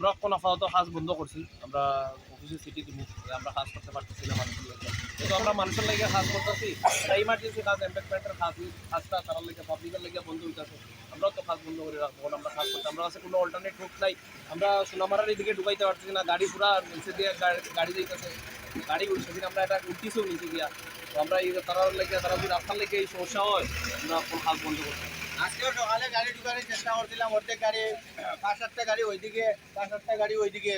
আমরা কোনো আপাতত কাজ বন্ধ করছি। আমরা অফিসে সিটি দিব আমরা কাজ করতে পারতেছি না মানুষের কিন্তু আমরা মানুষের লাগে কাজ করতেছি ইমার্জেন্সি কাজ এম্পেকমেন্টের কাজ কাজটা তার লাগে পাবলিকের লাগে বন্ধ হইতেছে। আমরাও তো কাজ বন্ধ করে রাখব আমরা কাজ করতে আমরা কাছে কোনো অল্টারনেট রুট নাই। আমরা সোনামারার এদিকে ঢুকাইতে পারতেছি না, গাড়ি পুরা নিচে দিয়ে গাড়ি দিতেছে গাড়ি সেদিন আমরা এটা উঠতেছেও নিচে গিয়া। তো আমরা এই তারা লেগে, তারা যদি রাস্তার লেগে এই সমস্যা হয়, আমরা কাজ বন্ধ করতে আজকেও সকালে গাড়ি ঢুকানোর চেষ্টা করছিলাম, অর্ধেক গাড়ি, পাঁচ সাতটা গাড়ি ওইদিকে, পাঁচ সাতটা গাড়ি ওইদিকে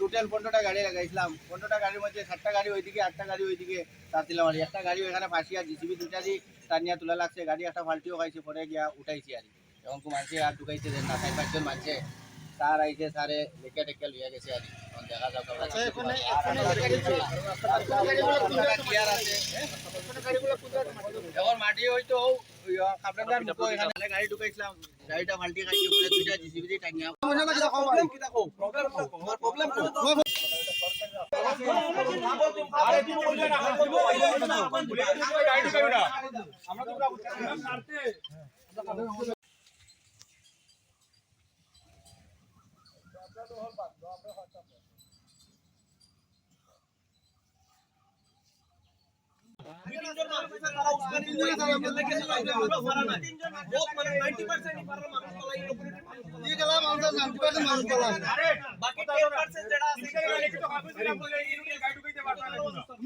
টোটাল পনেরোটা গাড়ি লাগাইছিলাম। পনেরোটা গাড়ির মধ্যে সাতটা গাড়ি ওইদিকে, আটটা গাড়ি ওইদিকে তারছিলাম আর একটা গাড়ি ওইখানে ফাঁসিয়া জিসিবি দুটা দিয়ে টানিয়া তোলা লাগছে। গাড়ি একটা ফাল্টিও খাইছে, পরে গিয়া উঠাইছি আর এখন মানুষে আর ঢুকাইছে না, চার পাঁচজন মানুষে স্যার আইছে স্যারে লেখা টেকা লইয়া গেছে আর এখন দেখা যাক ক্লিয়ার আছে। এখন মাটি হয়তো কাপড়ার মুখো এখানে। গাড়ি ঢুকাইছিলাম। গাড়িটা ফাল্টি খাইছে পরে দুইটা জিসিবি দিয়ে কইলে হইতো না আচ্ছা আপনাদের গ্রামের লোকের লগে আলাপ করি কইরা যদি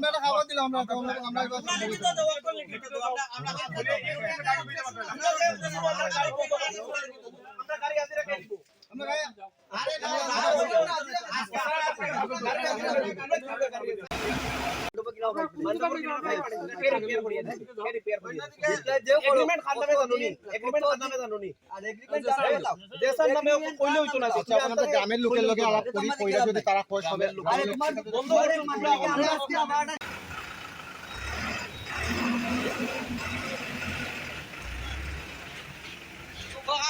তারা কয় সবে বন্ধ করে আমরা বাকি 90% মানুষ এই লোকালিটি ভালো মানুষ 90% মানুষ তারা এই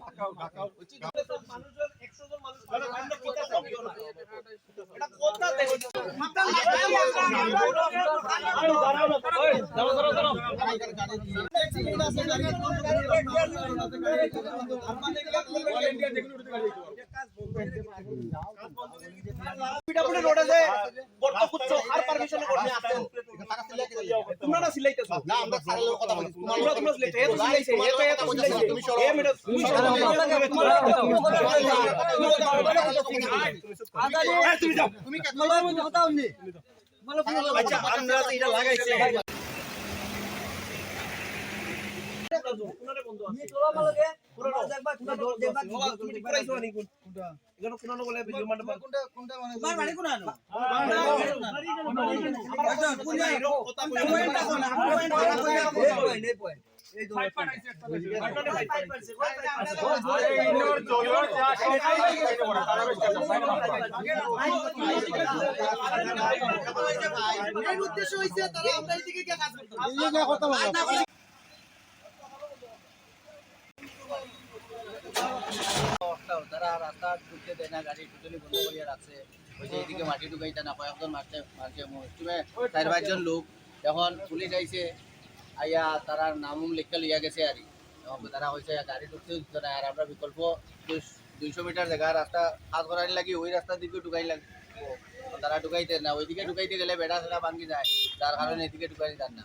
মাতবো আমি মাতবো তারে মারে গেলে জিরো করে বলা জিরো করে কথা কইলো মানুষজন 100 জন মানুষ আমরা কথা কইও না এটা কথা দেখো দাঁড়াও দাঁড়াও দাঁড়াও পিঠাপুলি রোডে যে গর্ত আর পারমিশন করতে আসছেন তোমরা না সিলাইতেছো না আমরা স্যারের লগে কথা বলি তোমরা তোমরা সিলাইছো এ সিলাইছে এ তো সিলাইছে তুমি সরো। এ মেডা তুমি সরো তুমি কে আচ্ছা আমরা তো এটা লাগাইছে কোনটা কোনটা মানে উদ্দেশ্য হইছে তারা আমরা এদিকে কাজ করতে এই যে কথা বলো তারা রাস্তা ঢুকতে দেয় না, গাড়ি টোটালি বন্ধ করিয়া রাখছে। ওই যে এদিকে মাটি ঢুকাইতে না কয়েকজন মারতে মারছে মুসলিমে চার পাঁচজন লোক যখন পুলিশ আইছে, আইয়া তারা নামুম লেখা লইয়া গেছে আর তারা হয়েছে গাড়ি ঢুকতে দিত না। আর আমরা বিকল্প দুইশো মিটার জায়গা, রাস্তা হাত করার লাগি, ওই রাস্তার দিকে ঢুকাই লাগবে তারা ঢুকাইতে না, ওইদিকে ঢুকাইতে গেলে বেড়া সেটা ভাঙ্গি যায়। যার কারণে এদিকে ঢুকাই যান না।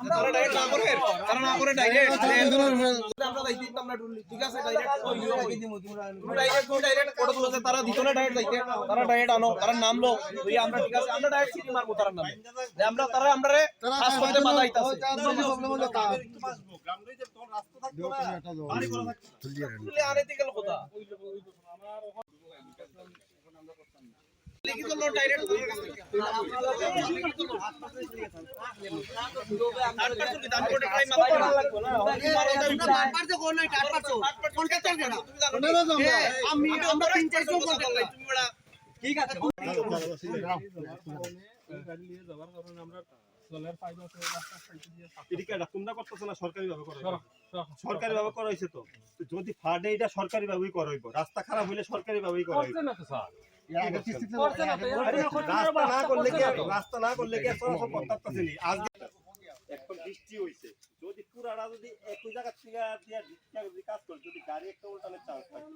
তারা আমরা ইয়ে দিত না ডাইরেক্ট যাইতে তারা ডাইরেক্ট আনো তারা নামলো ওই আমরা ঠিক আছে আমরা ডাইরেক্ট সিটি মারবো তারা নামে আমরা তারা আমরা কাজ করতে বাধা আইতাছে তুলে আনে থেকে কথা সরকারি ভাবে করা হয়েছে তো। যদি ফাটে এটা সরকারি ভাবেই করা হইব, রাস্তা খারাপ হইলে সরকারি ভাবেই করা হইব। রাস্তা না করলে কি রাস্তা না করলে কি নি? আজকে এখন বৃষ্টি হইছে যদি পুরাটা যদি একই জায়গা থেকে দিয়া রিক্সা যদি কাজ করে যদি গাড়ি একটা উল্টানোর চান্স থাকে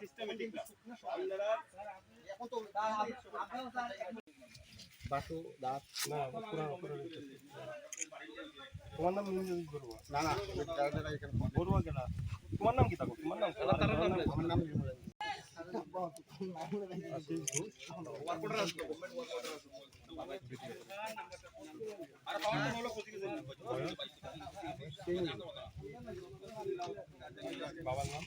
সিস্টেমেটিক না আপনারা তোমার নাম নিরঞ্জন বড়ুয়া না না বড়ুয়া কেনা? তোমার নাম কি থাকো? তোমার নাম। আমার নাম বাবার নাম?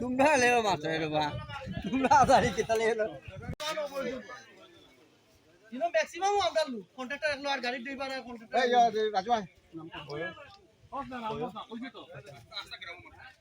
তোমরা লেও মাত্র বা তোমরা আদারি কেতা লেও ইনো ম্যাক্সিমাম আমরা কন্ট্রাক্টর একলো আর গাড়ি ড্রাইভার কন্ট্রাক্টর এই রাজু ভাই। তো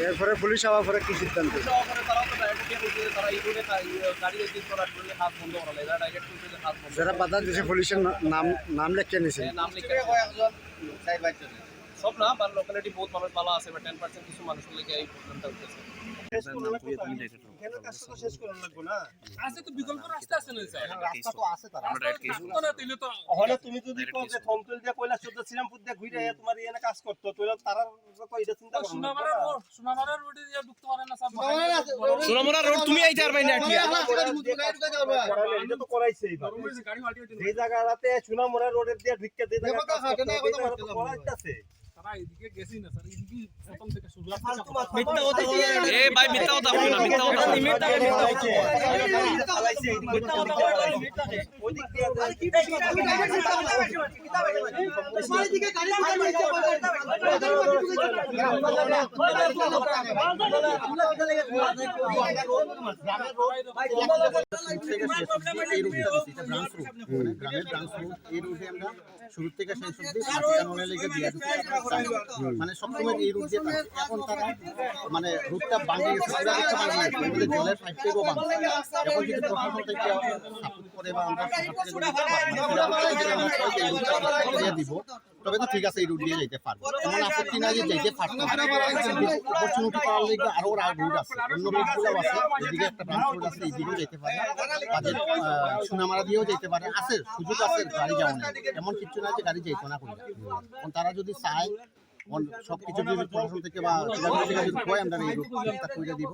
এরপরে পুলিশ আবার পরে কি সিদ্ধান্ত? যারা বাধা দিয়েছে পুলিশের নাম নাম লেখে নিছে বাইজন সব না বা লোকালিটি বহুত মানুষ ভালো আছে বা টেন পার্সেন্ট কিছু মানুষ লেগে এই প্রবলেমটা উঠেছে। শেষ করুন শেষ করুন লাগবে না। আছে তো বিকল্প রাস্তা আছে না স্যার রাস্তা তো আছে তারা থাকতো না তাইলে তো হলে তুমি যদি কও যে থমতল দিয়ে কইলা চোদ্দ শ্রীরামপুর দিয়ে ঘুরে আইয়া তোমার এখানে কাজ করতো তাহলে তারা তো এটা চিন্তা করো সোনামারা রোড সোনামারা রোডে দিয়ে ঢুকতে পারে না সব। সোনামুড়া রোড তুমি আইতে পারবে না কি এটা তো করাইছে এইবার। গাড়ি মাটিয়ে দিল যে জায়গাটাতে সোনামুড়া রোডের দিয়ে জায়গা। করাইতাছে। গ্রামের ব্রাঞ্চ রোড এই রুটে আমরা শুরু থেকে শেষ অব্দি কাটিকানোর লেগে দিয়ে মানে সবসময় এই রুট দিয়ে এখন তারা মানে রুটটা বাঙিয়ে গেছে পুরা রুটটা বাঙ্গে গেছে আমাদের জলের পাইপ থেকেও এখন যদি প্রশাসন থেকে সাপোর্ট করে বা আমরা মানে দিব। তবে তো ঠিক আছে এই রুট দিয়ে যেতে পারব। এমন আপত্তি নাই যে যেতে পারতো অপরচুনিটি পাওয়ার লেগে আরও রুট আছে। অন্য রুটগুলো আছে। এদিকে একটা ব্রাঞ্চ রোড আছে এইদিকেও যেতে পারে। বাজেট সোনামারা দিয়েও যেতে পারে। আছে সুযোগ আছে গাড়ি যাওয়া এমন কিছু না যে গাড়ি যেত না করি তারা যদি চায় সবকিছু যদি প্রশাসন থেকে বা আমরা এই রুটটা করে দিব।